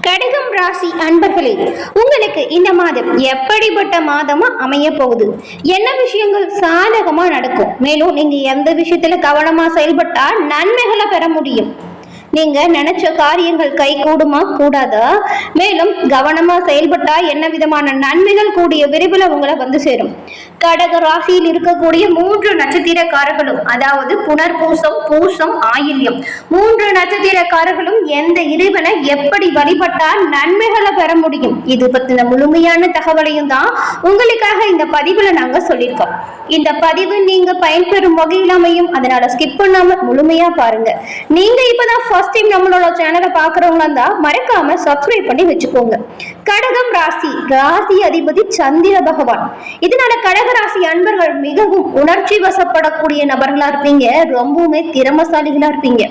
கடகம் ராசி அன்பர்களே உங்களுக்கு இந்த மாதம் எப்படிப்பட்ட மாதமா அமைய போகுது? என்ன விஷயங்கள் சாதகமா நடக்கும்? மேலும் நீங்க எந்த விஷயத்துல கவனமா செயல்பட்டா நன்மைகளை பெற முடியும்? நீங்க நினைச்ச காரியங்கள் கை கூடுமா? கூடாதா? மேலும் கவனமா செயல்பட்டா என்ன விதமான நன்மைகள் கூடிய விரைவில் உங்களை வந்து சேரும். கடக ராசியில் இருக்கக்கூடிய மூன்று நட்சத்திரக்காரர்களும் அதாவது புனர்பூசம் பூசம் ஆயில்யம் மூன்று நட்சத்திரக்காரர்களும் எந்த இறைவனை எப்படி வழிபட்டால் நன்மைகளை பெற முடியும்? இது பத்தின முழுமையான தகவலையும் தான் உங்களுக்காக இந்த பதிவுல நாங்க சொல்லியிருக்கோம். இந்த பதிவு நீங்க பயன்பெறும் வகையில் அமையும். அதனால ஸ்கிப் பண்ணாம முழுமையா பாருங்க. நீங்க இப்பதான் ஃபர்ஸ்ட் டைம் நம்மளோட சேனலை பாக்குறவங்களா இருந்தா மறக்காம சப்ஸ்கிரைப் பண்ணி வச்சுக்கோங்க. கடகம் ராசி ராசி அதிபதி சந்திர பகவான். இதனால கடக ராசி அன்பர்கள் மிகவும் உணர்ச்சி வசப்படக்கூடிய நபர்களா இருப்பீங்க. ரொம்பவுமே திறமசாலிகளா இருப்பீங்க.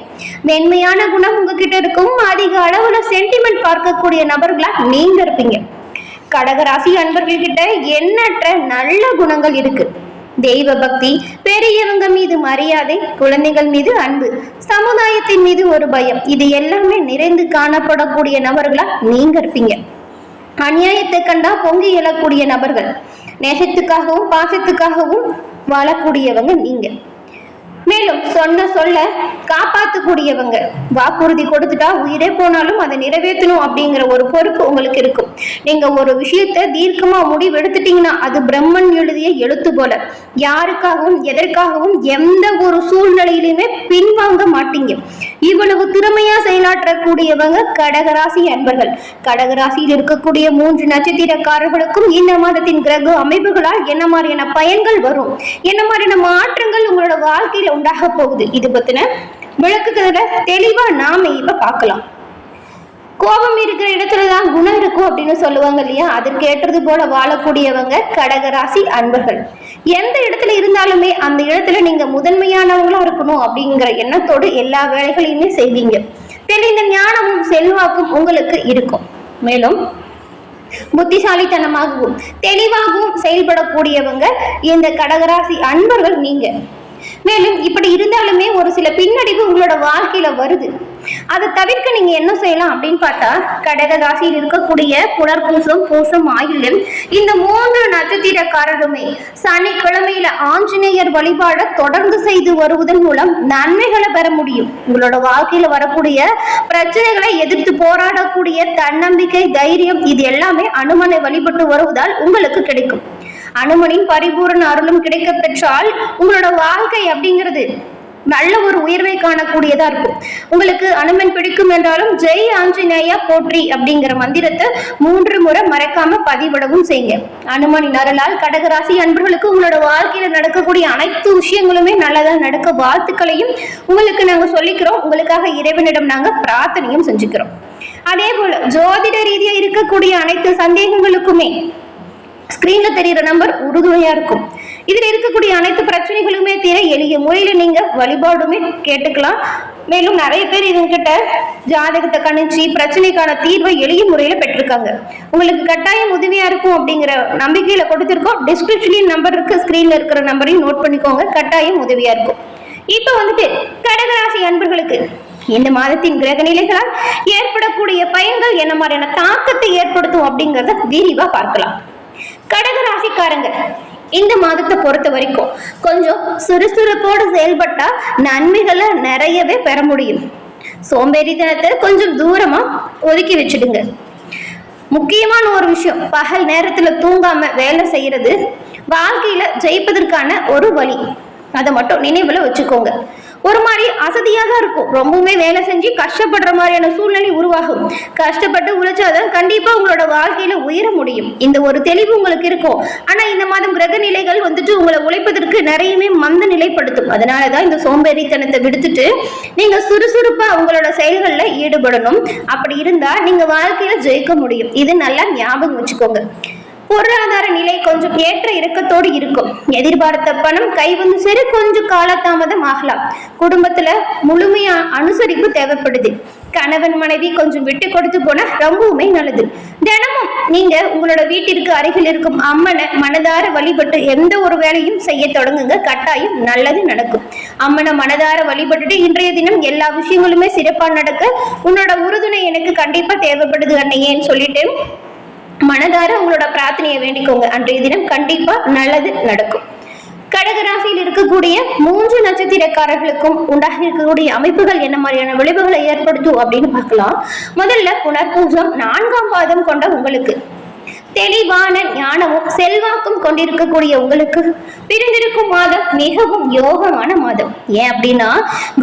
மென்மையான குணம் உங்ககிட்ட இருக்கும். அதிக அளவுல சென்டிமெண்ட் பார்க்கக்கூடிய நபர்களா நீங்க இருப்பீங்க. கடகராசி அன்பர்கள் கிட்ட எண்ணற்ற நல்ல குணங்கள் இருக்கு. தெய்வ பக்தி பெரியவங்க மீது மரியாதை குழந்தைகள் மீது அன்பு சமுதாயத்தின் மீது ஒரு பயம். இது எல்லாமே நிறைந்து காணப்படக்கூடிய நபர்களா நீங்க இருப்பீங்க. அநியாயத்தை கண்டா பொங்கி எழக்கூடிய நபர்கள். நேசத்துக்காகவும் பாசத்துக்காகவும் வாழக்கூடியவங்க நீங்க. மேலும் சொன்ன சொல்ல காப்பாற்றக்கூடியவங்க வாக்குறுதி கொடுத்துட்டா உயிரே போனாலும் அதை நிறைவேற்றணும் அப்படிங்கிற ஒரு பொறுப்பு உங்களுக்கு இருக்கும். நீங்க ஒரு விஷயத்த தீர்க்கமா முடிவு எடுத்துட்டீங்கன்னா அது பிரம்மன் எழுதிய எழுத்து போல. யாருக்காகவும் எதற்காகவும் எந்த ஒரு சூழ்நிலையிலுமே பின்வாங்க மாட்டீங்க. இவ்வளவு திறமையா செயலாற்றக்கூடியவங்க கடகராசி அன்பர்கள். கடகராசியில் இருக்கக்கூடிய மூன்று நட்சத்திரக்காரர்களுக்கும் இந்த மாதத்தின் கிரக அமைப்புகளால் என்ன மாதிரியான பயன்கள் வரும்? என்ன மாதிரியான மாற்றங்கள் உங்களோட வாழ்க்கையில உண்டாக போகுது. இது பத்தின விளக்குகளை தெளிவா நாம இப்ப பார்க்கலாம். கோபம் இருக்கிற இடத்துல தான் குணம் இருக்கும் அப்படின்னு சொல்லுவாங்க இல்லையா? அதற்கு ஏற்றது போல வாழக்கூடியவங்க கடகராசி அன்பர்கள். எந்த இடத்துல இருந்தாலுமே அந்த இடத்துல நீங்க முதன்மையானவங்களா இருக்கணும் அப்படிங்கிற எண்ணத்தோடு எல்லா வேலைகளையுமே செய்வீங்க. தெளிந்த ஞானமும் செல்வாக்கும் உங்களுக்கு இருக்கும். மேலும் புத்திசாலித்தனமாகவும் தெளிவாகவும் செயல்படக்கூடியவங்க இந்த கடகராசி அன்பர்கள் நீங்க மேலும் இப்படி இருந்தாலுமே ஒரு சில பின்னடைவு உங்களோட வாழ்க்கையில வருது. அதை தவிர்க்க நீங்க என்ன செய்யலாம் அப்படின்னு பார்த்தா கடக ராசியில் இருக்கக்கூடிய புனர்பூசம் பூசம் ஆயிலும் இந்த மூன்று நட்சத்திரக்காரருமே சனிக்கிழமையில ஆஞ்சநேயர் வழிபாட தொடர்ந்து செய்து வருவதன் மூலம் நன்மைகளை பெற முடியும். உங்களோட வாழ்க்கையில வரக்கூடிய பிரச்சனைகளை எதிர்த்து போராடக்கூடிய தன்னம்பிக்கை தைரியம் இது எல்லாமே அனுமனை வழிபட்டு வருவதால் உங்களுக்கு கிடைக்கும். அனுமனின் பரிபூரண அருளும் கிடைக்க பெற்றால் உங்களோட வாழ்க்கை அப்படிங்கிறது நல்ல ஒரு உயர்வை காணக்கூடியதா இருக்கும். உங்களுக்கு அனுமன் பிடிக்கும் என்றாலும் ஜெய் ஆஞ்சநேயா போற்றி அப்படிங்கிற மந்திரத்தை மூன்று முறை மறக்காம பதிவிடவும் செய்யுங்க. அனுமனின் அருளால் கடகராசி அன்பர்களுக்கு உங்களோட வாழ்க்கையில நடக்கக்கூடிய அனைத்து விஷயங்களுமே நல்லதா நடக்க வாழ்த்துக்களையும் உங்களுக்கு நாங்க சொல்லிக்கிறோம். உங்களுக்காக இறைவனிடம் நாங்க பிரார்த்தனையும் செஞ்சுக்கிறோம். அதே போல ஜோதிட ரீதியா இருக்கக்கூடிய அனைத்து சந்தேகங்களுக்குமே ஸ்கிரீன்ல தெரியுற நம்பர் உறுதுணையா இருக்கும். இதுல இருக்கக்கூடிய அனைத்து பிரச்சனைகளுமே தீர எளிய முறையில நீங்க வழிபாடுமே கேட்டுக்கலாம். மேலும் நிறைய பேர் இவங்கிட்ட ஜாதகத்தை கணிச்சு பிரச்சனைக்கான தீர்வை எளிய முறையில பெற்றிருக்காங்க. உங்களுக்கு கட்டாயம் உதவியா இருக்கும் அப்படிங்கிற நம்பிக்கையில கொடுத்திருக்கோம். டிஸ்கிரிப்ஷன்லயும் நம்பர் இருக்கு. ஸ்கிரீன்ல இருக்கிற நம்பரையும் நோட் பண்ணிக்கோங்க. கட்டாயம் உதவியா இருக்கும். இப்போ வந்துட்டு கடகராசி அன்பர்களுக்கு இந்த மாதத்தின் கிரக நிலைகளால் ஏற்படக்கூடிய பயன்கள் என்ன மாதிரியான தாக்கத்தை ஏற்படுத்தும் அப்படிங்கறத விரிவா பார்க்கலாம். கடக ராசிக்காரங்க இந்த மாதத்தை பொறுத்த வரைக்கும் கொஞ்சம் சுறுசுறுப்போடு செயல்பட்டா நன்மைகளை நிறையவே பெற முடியும். சோம்பேறித்தனத்தை கொஞ்சம் தூரமா ஒதுக்கி வச்சுடுங்க. முக்கியமான ஒரு விஷயம் பகல் நேரத்துல தூங்காம வேலை செய்யறது வாழ்க்கையில ஜெயிப்பதற்கான ஒரு வழி. அதை மட்டும் நினைவுல வச்சுக்கோங்க. ஒரு மாதிரி அசதியாக தான் இருக்கும். ரொம்பவுமே வேலை செஞ்சு கஷ்டப்படுற மாதிரியான சூழ்நிலை உருவாகும். கஷ்டப்பட்டு உழைச்சாதான் கண்டிப்பாக உங்களோட வாழ்க்கையில் உயர முடியும். இந்த ஒரு தெளிவு உங்களுக்கு இருக்கும். ஆனால் இந்த மாதம் கிரக நிலைகள் வந்துட்டு உங்களை உழைப்பதற்கு நிறையவே மந்த நிலைப்படுத்தும். அதனாலதான் இந்த சோம்பேறித்தனத்தை விடுத்துட்டு நீங்கள் சுறுசுறுப்பாக உங்களோட செயல்களில் ஈடுபடணும். அப்படி இருந்தால் நீங்கள் வாழ்க்கையில் ஜெயிக்க முடியும். இது நல்லா ஞாபகம் வச்சுக்கோங்க. பொருளாதார நிலை கொஞ்சம் ஏற்ற இறக்கத்தோடு இருக்கும். எதிர்பார்த்த பணம் கை வந்து சரி கொஞ்சம் காலதாமதம் ஆகலாம். குடும்பத்துல முழுமையா அனுசரிப்பு தேவைப்படுது. கணவன் மனைவி கொஞ்சம் விட்டு கொடுத்து போனா ரொம்பவுமே நல்லது. தினமும் நீங்க உங்களோட வீட்டிற்கு அருகில் இருக்கும் அம்மனை மனதார வழிபட்டு எந்த ஒரு வேலையும் செய்ய தொடங்குங்க. கட்டாயம் நல்லது நடக்கும். அம்மனை மனதார வழிபட்டுட்டு இன்றைய தினம் எல்லா விஷயங்களுமே சிறப்பா நடக்க உன்னோட உறுதுணை எனக்கு கண்டிப்பா தேவைப்படுது அன்னையேன்னு சொல்லிட்டு மனதார உங்களோட பிரார்த்தனையை வேண்டிக்கோங்க. அன்றைய தினம் கண்டிப்பா நல்லது நடக்கும். கடகராசியில் இருக்கக்கூடிய மூன்று நட்சத்திரக்காரர்களுக்கும் உண்டாக இருக்கக்கூடிய அமைப்புகள் என்ன மாதிரியான விளைவுகளை ஏற்படுத்தும் அப்படின்னு பார்க்கலாம். முதல்ல புனர்பூசம் நான்காம் பாதம் கொண்ட உங்களுக்கு. தெளிவான ஞானமும் செல்வாக்கும் கொண்டிருக்கக்கூடிய உங்களுக்கு பிரிந்திருக்கும் மாதம் மிகவும் யோகமான மாதம். ஏன் அப்படின்னா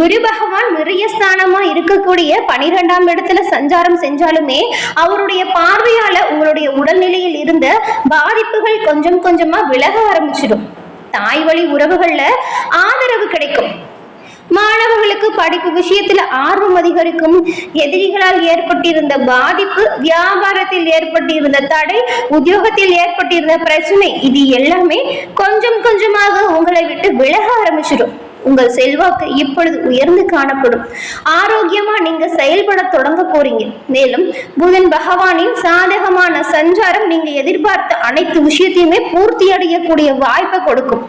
குரு பகவான் விரயஸ்தானமா இருக்கக்கூடிய பனிரெண்டாம் இடத்துல சஞ்சாரம் செஞ்சாலுமே அவருடைய பார்வையால உங்களுடைய உடல்நிலையில் இருந்த பாதிப்புகள் கொஞ்சம் கொஞ்சமா விலக ஆரம்பிச்சிடும். தாய் வழி உறவுகள்ல ஆதரவு கிடைக்கும். மாணவர்களுக்கு படிப்பு விஷயத்துல ஆர்வம் அதிகரிக்கும். எதிரிகளால் ஏற்பட்டிருந்த பாதிப்பு வியாபாரத்தில் ஏற்பட்டிருந்த தடை உத்தியோகத்தில் ஏற்பட்டிருந்த பிரச்சனை இது எல்லாமே கொஞ்சம் கொஞ்சமாக உங்களை விட்டு விலக ஆரம்பிச்சிடும். உங்கள் செல்வாக்கு இப்பொழுது உயர்ந்து காணப்படும். ஆரோக்கியமா நீங்க செயல்பட தொடங்க போறீங்க. மேலும் புதன் பகவானின் சாதகமான சஞ்சாரம் நீங்க எதிர்பார்த்த அனைத்து விஷயத்தையுமே பூர்த்தி அடையக்கூடிய வாய்ப்பை கொடுக்கும்.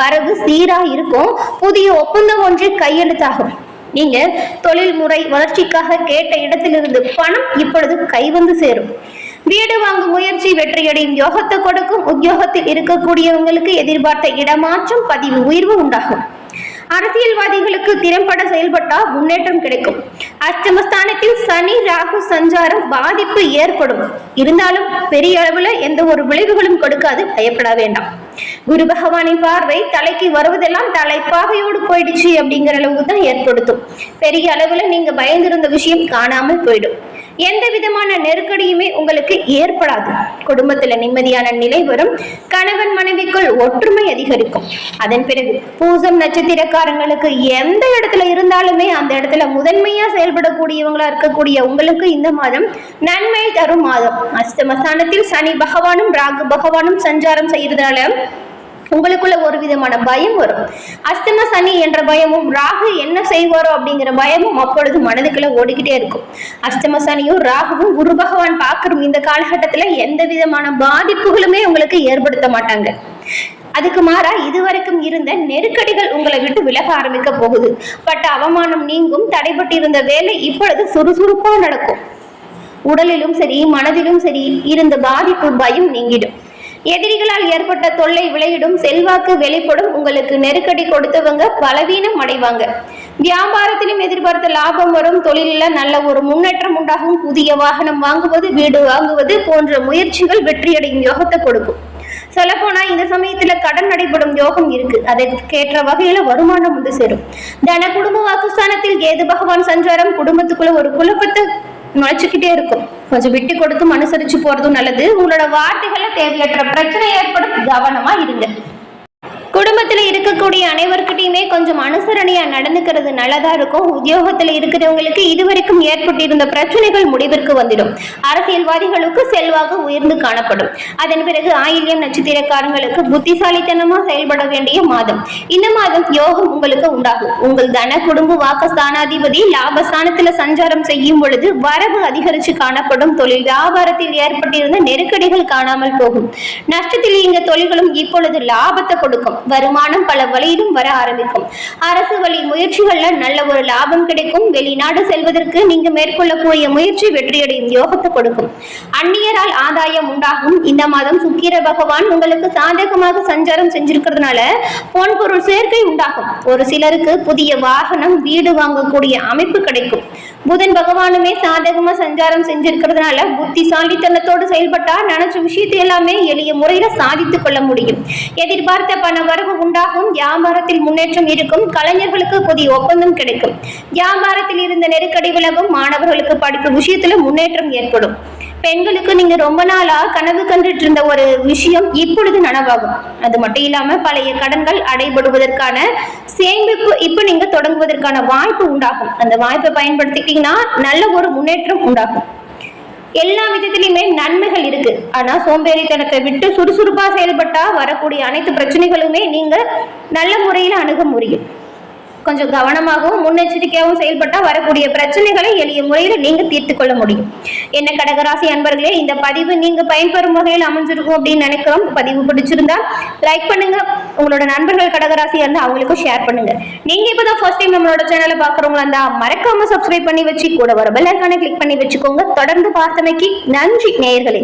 வரவு சீரா இருக்கும். புதிய ஒப்பந்தம் ஒன்று கையெழுத்தாகும். நீங்க தொழில் முறை வளர்ச்சிக்காக கேட்ட இடத்திலிருந்து பணம் இப்பொழுது கைவந்து சேரும். வீடு வாங்கும் முயற்சி வெற்றியடையும் யோகத்தை கொடுக்கும். உத்தியோகத்தில் இருக்கக்கூடியவங்களுக்கு எதிர்பார்த்த இடமாற்றம் பதிவு உயர்வு உண்டாகும். அரசியல்வாதிகளுக்கு திறம்பட செயல்பட்டால் முன்னேற்றம் கிடைக்கும். அஷ்டமஸ்தானத்தில் சனி ராகு சஞ்சாரம் பாதிப்பு ஏற்படும். இருந்தாலும் பெரிய அளவுல எந்த ஒரு விளைவுகளும் கொடுக்காது பயப்பட வேண்டாம். குரு பகவானின் பார்வை தலைக்கு வருவதெல்லாம் தலைப்பாகையோடு போயிடுச்சு அப்படிங்கிற அளவுக்கு தான் ஏற்படுத்தும். பெரிய அளவுல நீங்க பயந்திருந்த விஷயம் காணாமல் போயிடும். எந்த விதமான நெருக்கடியுமே உங்களுக்கு ஏற்படாது. குடும்பத்துல நிம்மதியான நிலை வரும். கணவன் மனைவிக்குள் ஒற்றுமை அதிகரிக்கும். அதன் பிறகு பூசம் நட்சத்திரக்காரங்களுக்கு எந்த இடத்துல இருந்தாலுமே அந்த இடத்துல முதன்மையா செயல்படக்கூடியவங்களா இருக்கக்கூடிய உங்களுக்கு இந்த மாதம் நன்மை தரும் மாதம். அஸ்தமஸ்தானத்தில் சனி பகவானும் ராகு பகவானும் சஞ்சாரம் செய்யறதுனால உங்களுக்குள்ள ஒரு விதமான பயம் வரும். அஸ்தம சனி என்ற பயமும் ராகு என்ன செய்வாரோ அப்படிங்கிற பயமும் அப்பொழுது மனதுக்குள்ள ஓடிக்கிட்டே இருக்கும். அஸ்தம சனியும் ராகுவும் குரு பகவான் பார்க்கணும் இந்த காலகட்டத்துல எந்த விதமான பாதிப்புகளுமே உங்களுக்கு ஏற்படுத்த மாட்டாங்க. அதுக்கு மாறா இதுவரைக்கும் இருந்த நெருக்கடிகள் உங்களை விட்டு விலக ஆரம்பிக்க போகுது. பட் அவமானம் நீங்கும் தடைபட்டிருந்த வேலை இப்பொழுது சுறுசுறுப்பா நடக்கும். உடலிலும் சரி மனதிலும் சரி இருந்த பாதிப்பு பயம் நீங்கிடும். எதிரிகளால் ஏற்பட்ட தொல்லை விளையிடும் செல்வாக்கு வெளிப்படும் உங்களுக்கு நெருக்கடி கொடுத்தவங்க பலவீனம் அடைவாங்க. வியாபாரத்திலும் எதிர்பார்த்த லாபம் வரும் தொழிலில் நல்ல ஒரு முன்னேற்றம் உண்டாகும் புதிய வாகனம் வாங்குவது வீடு வாங்குவது போன்ற முயற்சிகள் வெற்றியடையும் யோகத்தை கொடுக்கும். சொல்லப்போனா இந்த சமயத்துல கடன் நடைபெறும் யோகம் இருக்கு. அதற்கேற்ற வகையில வருமானம் வந்து சேரும். தன குடும்ப வாக்குஸ்தானத்தில் கேது பகவான் சஞ்சாரம் குடும்பத்துக்குள்ள ஒரு குழப்பத்தை நுழைச்சுக்கிட்டே இருக்கும். கொஞ்சம் விட்டு கொடுத்து மனுசரிச்சு போறதும் நல்லது. உங்களோட வார்த்தைகளை தேவையற்ற பிரச்சனை ஏற்படும். கவனமா இருங்க. குடும்பத்தில் இருக்கக்கூடிய அனைவருக்கிட்டையுமே கொஞ்சம் அனுசரணையா நடந்துக்கிறது நல்லதா இருக்கும். உத்தியோகத்தில் இருக்கிறவங்களுக்கு இதுவரைக்கும் ஏற்பட்டிருந்த பிரச்சனைகள் முடிவிற்கு வந்துடும். அரசியல்வாதிகளுக்கு செல்வாக உயர்ந்து காணப்படும். அதன் பிறகு ஆயில்யம் நட்சத்திரக்காரங்களுக்கு புத்திசாலித்தனமா செயல்பட வேண்டிய மாதம். இந்த மாதம் யோகம் உங்களுக்கு உண்டாகும். உங்கள் தன குடும்ப வாக்கஸ்தானாதிபதி லாபஸ்தானத்துல சஞ்சாரம் செய்யும் பொழுது வரவு அதிகரிச்சு காணப்படும். தொழில் வியாபாரத்தில் ஏற்பட்டிருந்த நெருக்கடிகள் காணாமல் போகும். நஷ்டத்தில் இந்த தொழில்களும் இப்பொழுது லாபத்தை கொடுக்கும். வருமானம் பல வழியிலும் வர ஆரம்பிக்கும். அரசு வழி முயற்சிகள்ல நல்ல ஒரு லாபம் கிடைக்கும். வெளிநாடு செல்வதற்கு நீங்க மேற்கொள்ளக்கூடிய முயற்சி வெற்றியடையும் யோகத்தை கொடுக்கும். அந்நியரால் ஆதாயம் உண்டாகும். இந்த மாதம் சுக்கிர பகவான் உங்களுக்கு சாதகமாக சஞ்சாரம் செஞ்சிருக்கிறதுனால பொன் பொருள் சேர்க்கை உண்டாகும். ஒரு சிலருக்கு புதிய வாகனம் வீடு வாங்கக்கூடிய அமைப்பு கிடைக்கும். புதன் பகவானுமே சாதகமா சஞ்சாரம் செஞ்சிருக்கிறதுனால புத்திசாலித்தனத்தோடு செயல்பட்டா நினைச்ச விஷயத்தை எல்லாமே எளிய முறையில சாதித்துக் கொள்ள முடியும். எதிர்பார்த்த பண வரவு உண்டாகும். வியாபாரத்தில் முன்னேற்றம் இருக்கும். கலைஞர்களுக்கு புதிய ஒப்பந்தம் கிடைக்கும். வியாபாரத்தில் இருந்த நெருக்கடி விலகும். மாணவர்களுக்கு படிப்பு விஷயத்துல முன்னேற்றம் ஏற்படும். பெண்களுக்கு நீங்க ரொம்ப நாளா கனவு கண்டுட்டு இருந்த ஒரு விஷயம் இப்பொழுது நனவாகும். அது மட்டும் இல்லாம பழைய கடன்கள் அடைபடுவதற்கான சேமிப்பு இப்ப நீங்க தொடங்குவதற்கான வாய்ப்பு உண்டாகும். அந்த வாய்ப்பை பயன்படுத்திக்கிட்டீங்கன்னா நல்ல ஒரு முன்னேற்றம் உண்டாகும். எல்லா விதத்திலையுமே நன்மைகள் இருக்கு. ஆனா சோம்பேறித்தனத்தை விட்டு சுறுசுறுப்பா செயல்பட்டா வரக்கூடிய அனைத்து பிரச்சனைகளுமே நீங்க நல்ல முறையில அணுக முடியும். கொஞ்சம் கவனமாகவும் முன்னெச்சரிக்கையாகவும் செயல்பட்டா வரக்கூடிய பிரச்சனைகளை எளிய முறையில் நீங்க தீர்த்து கொள்ள முடியும். என்ன கடகராசி அன்பர்களே இந்த பதிவு நீங்க பயன்பெறும் வகையில் அமைஞ்சிருக்கும் அப்படின்னு நினைக்கிறோம். பதிவு பிடிச்சிருந்தா லைக் பண்ணுங்க. உங்களோட நண்பர்கள் கடகராசியா இருந்தா அவங்களுக்கும் ஷேர் பண்ணுங்க. நீங்க இப்பதான் ஃபர்ஸ்ட் டைம் நம்மளோட சேனலை பாக்குறவங்களா இருந்தா மறக்காம சப்ஸ்கிரைப் பண்ணி வச்சு கூட வர பெல் ஐக்கானை கிளிக் பண்ணி வச்சுக்கோங்க. தொடர்ந்து பார்த்தமைக்கு நன்றி நேயர்களே.